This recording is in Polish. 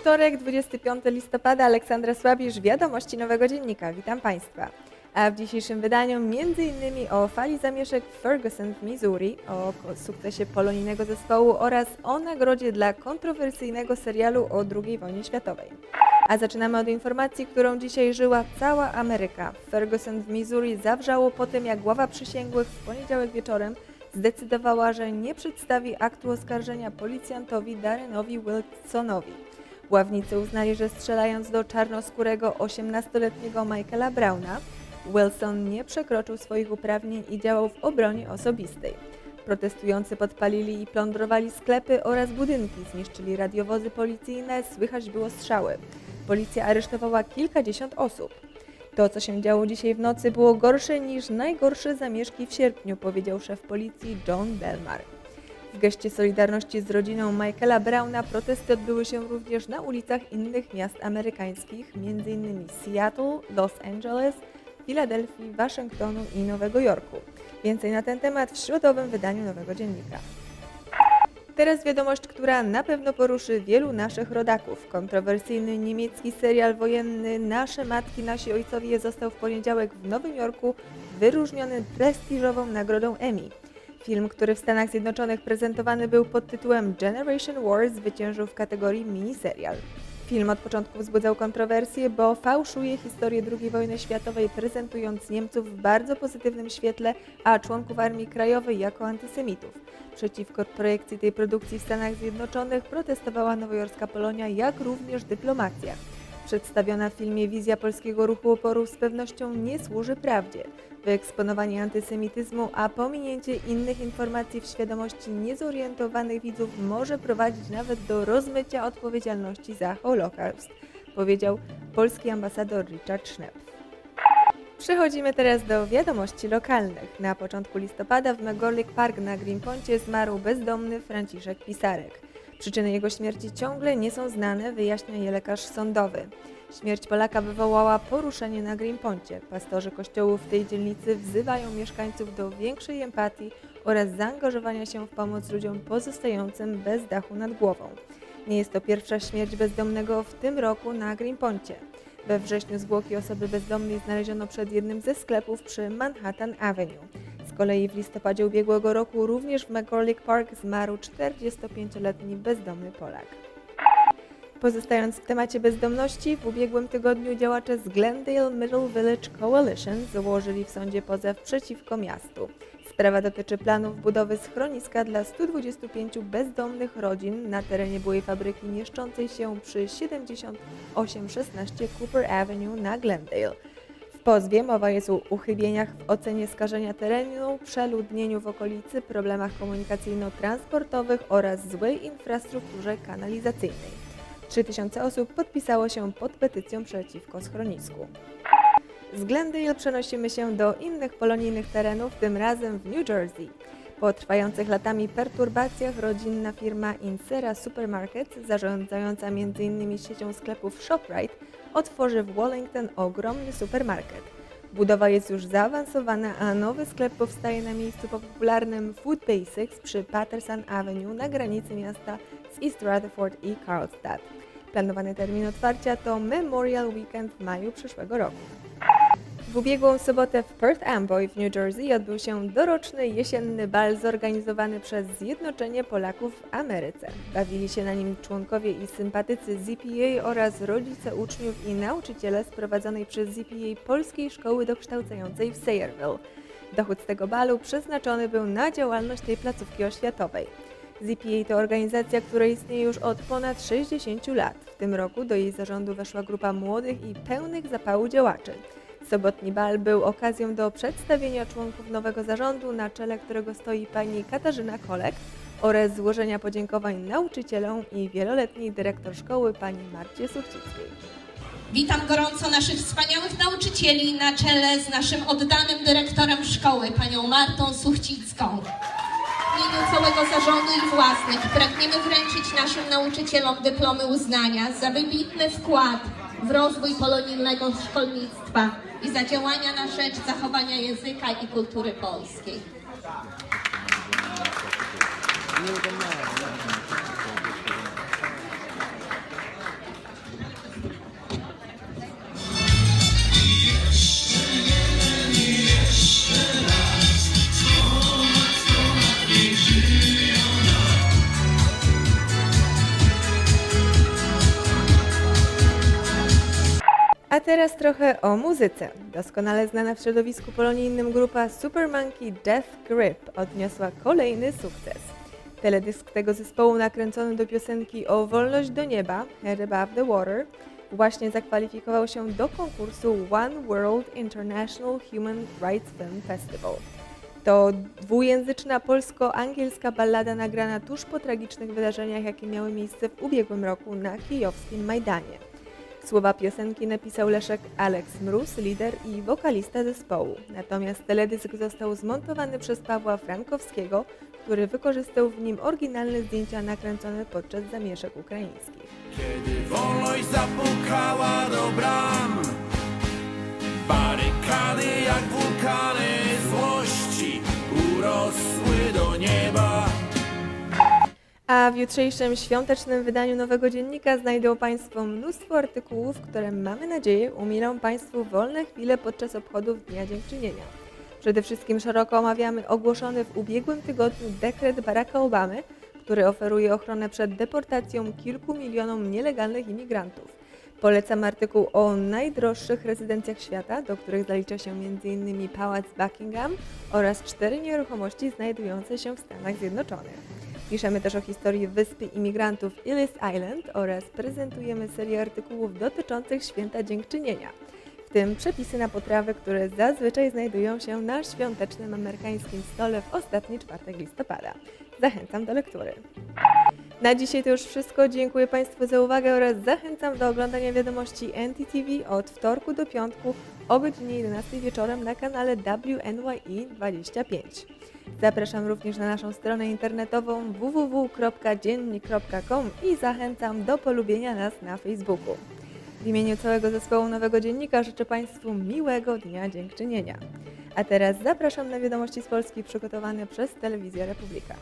Wtorek, 25 listopada, Aleksandra Słabisz, Wiadomości Nowego Dziennika. Witam Państwa. A w dzisiejszym wydaniu m.in. o fali zamieszek w Ferguson w Missouri, o sukcesie polonijnego zespołu oraz o nagrodzie dla kontrowersyjnego serialu o II wojnie światowej. A zaczynamy od informacji, którą dzisiaj żyła cała Ameryka. Ferguson w Missouri zawrzało po tym, jak głowa przysięgłych w poniedziałek wieczorem zdecydowała, że nie przedstawi aktu oskarżenia policjantowi Darrenowi Wilsonowi. Ławnicy uznali, że strzelając do czarnoskórego 18-letniego Michaela Browna, Wilson nie przekroczył swoich uprawnień i działał w obronie osobistej. Protestujący podpalili i plądrowali sklepy oraz budynki, zniszczyli radiowozy policyjne, słychać było strzały. Policja aresztowała kilkadziesiąt osób. To, co się działo dzisiaj w nocy, było gorsze niż najgorsze zamieszki w sierpniu, powiedział szef policji John Belmar. W geście solidarności z rodziną Michaela Browna protesty odbyły się również na ulicach innych miast amerykańskich, m.in. Seattle, Los Angeles, Filadelfii, Waszyngtonu i Nowego Jorku. Więcej na ten temat w środowym wydaniu Nowego Dziennika. Teraz wiadomość, która na pewno poruszy wielu naszych rodaków. Kontrowersyjny niemiecki serial wojenny Nasze Matki, Nasi Ojcowie został w poniedziałek w Nowym Jorku wyróżniony prestiżową nagrodą Emmy. Film, który w Stanach Zjednoczonych prezentowany był pod tytułem Generation War, zwyciężył w kategorii miniserial. Film od początku wzbudzał kontrowersje, bo fałszuje historię II wojny światowej, prezentując Niemców w bardzo pozytywnym świetle, a członków Armii Krajowej jako antysemitów. Przeciwko projekcji tej produkcji w Stanach Zjednoczonych protestowała nowojorska Polonia, jak również dyplomacja. Przedstawiona w filmie wizja polskiego ruchu oporu z pewnością nie służy prawdzie. Wyeksponowanie antysemityzmu, a pominięcie innych informacji w świadomości niezorientowanych widzów może prowadzić nawet do rozmycia odpowiedzialności za Holokaust, powiedział polski ambasador Richard Schnepp. Przechodzimy teraz do wiadomości lokalnych. Na początku listopada w Megorlik Park na Greenponcie zmarł bezdomny Franciszek Pisarek. Przyczyny jego śmierci ciągle nie są znane, wyjaśnia je lekarz sądowy. Śmierć Polaka wywołała poruszenie na Greenponcie. Pastorzy kościołów w tej dzielnicy wzywają mieszkańców do większej empatii oraz zaangażowania się w pomoc ludziom pozostającym bez dachu nad głową. Nie jest to pierwsza śmierć bezdomnego w tym roku na Greenponcie. We wrześniu zwłoki osoby bezdomnej znaleziono przed jednym ze sklepów przy Manhattan Avenue. Z kolei w listopadzie ubiegłego roku również w McCormick Park zmarł 45-letni bezdomny Polak. Pozostając w temacie bezdomności, w ubiegłym tygodniu działacze z Glendale Middle Village Coalition złożyli w sądzie pozew przeciwko miastu. Sprawa dotyczy planów budowy schroniska dla 125 bezdomnych rodzin na terenie byłej fabryki mieszczącej się przy 7816 Cooper Avenue na Glendale. Pozwie mowa jest o uchybieniach w ocenie skażenia terenu, przeludnieniu w okolicy, problemach komunikacyjno-transportowych oraz złej infrastrukturze kanalizacyjnej. 3000 osób podpisało się pod petycją przeciwko schronisku. Z Glendale przenosimy się do innych polonijnych terenów, tym razem w New Jersey. Po trwających latami perturbacjach rodzinna firma Insera Supermarket, zarządzająca m.in. siecią sklepów ShopRite, otworzy w Wallington ogromny supermarket. Budowa jest już zaawansowana, a nowy sklep powstaje na miejscu po popularnym Food Basics przy Patterson Avenue na granicy miasta z East Rutherford i Carlstadt. Planowany termin otwarcia to Memorial Weekend w maju przyszłego roku. W ubiegłą sobotę w Perth Amboy w New Jersey odbył się doroczny jesienny bal zorganizowany przez Zjednoczenie Polaków w Ameryce. Bawili się na nim członkowie i sympatycy ZPA oraz rodzice uczniów i nauczyciele z prowadzonej przez ZPA Polskiej Szkoły Dokształcającej w Sayreville. Dochód z tego balu przeznaczony był na działalność tej placówki oświatowej. ZPA to organizacja, która istnieje już od ponad 60 lat. W tym roku do jej zarządu weszła grupa młodych i pełnych zapału działaczy. Sobotni bal był okazją do przedstawienia członków nowego zarządu, na czele którego stoi pani Katarzyna Kolek oraz złożenia podziękowań nauczycielom i wieloletniej dyrektor szkoły pani Marcie Suchcickiej. Witam gorąco naszych wspaniałych nauczycieli na czele z naszym oddanym dyrektorem szkoły, panią Martą Suchcicką. Imieniu całego zarządu i własnych pragniemy wręczyć naszym nauczycielom dyplomy uznania za wybitny wkład w rozwój polonijnego szkolnictwa i za działania na rzecz zachowania języka i kultury polskiej. A teraz trochę o muzyce. Doskonale znana w środowisku polonijnym grupa Super Monkey Death Grip odniosła kolejny sukces. Teledysk tego zespołu nakręcony do piosenki o wolność do nieba, Head Above the Water, właśnie zakwalifikował się do konkursu One World International Human Rights Film Festival. To dwujęzyczna polsko-angielska ballada nagrana tuż po tragicznych wydarzeniach, jakie miały miejsce w ubiegłym roku na kijowskim Majdanie. Słowa piosenki napisał Leszek Alex Mróz, lider i wokalista zespołu. Natomiast teledysk został zmontowany przez Pawła Frankowskiego, który wykorzystał w nim oryginalne zdjęcia nakręcone podczas zamieszek ukraińskich. Kiedy wolność zapukała do bram Barykady W jutrzejszym świątecznym wydaniu Nowego Dziennika znajdą Państwo mnóstwo artykułów, które mamy nadzieję umilą Państwu wolne chwile podczas obchodów Dnia Dziękczynienia. Przede wszystkim szeroko omawiamy ogłoszony w ubiegłym tygodniu dekret Baracka Obamy, który oferuje ochronę przed deportacją kilku milionom nielegalnych imigrantów. Polecam artykuł o najdroższych rezydencjach świata, do których zalicza się m.in. Pałac Buckingham oraz cztery nieruchomości znajdujące się w Stanach Zjednoczonych. Piszemy też o historii wyspy imigrantów Ellis Island oraz prezentujemy serię artykułów dotyczących święta dziękczynienia, w tym przepisy na potrawy, które zazwyczaj znajdują się na świątecznym amerykańskim stole w ostatni czwartek listopada. Zachęcam do lektury. Na dzisiaj to już wszystko. Dziękuję Państwu za uwagę oraz zachęcam do oglądania wiadomości NTTV od wtorku do piątku o godzinie 11 wieczorem na kanale WNYE 25. Zapraszam również na naszą stronę internetową www.dziennik.com i zachęcam do polubienia nas na Facebooku. W imieniu całego zespołu Nowego Dziennika życzę Państwu miłego Dnia Dziękczynienia. A teraz zapraszam na wiadomości z Polski przygotowane przez Telewizję Republika.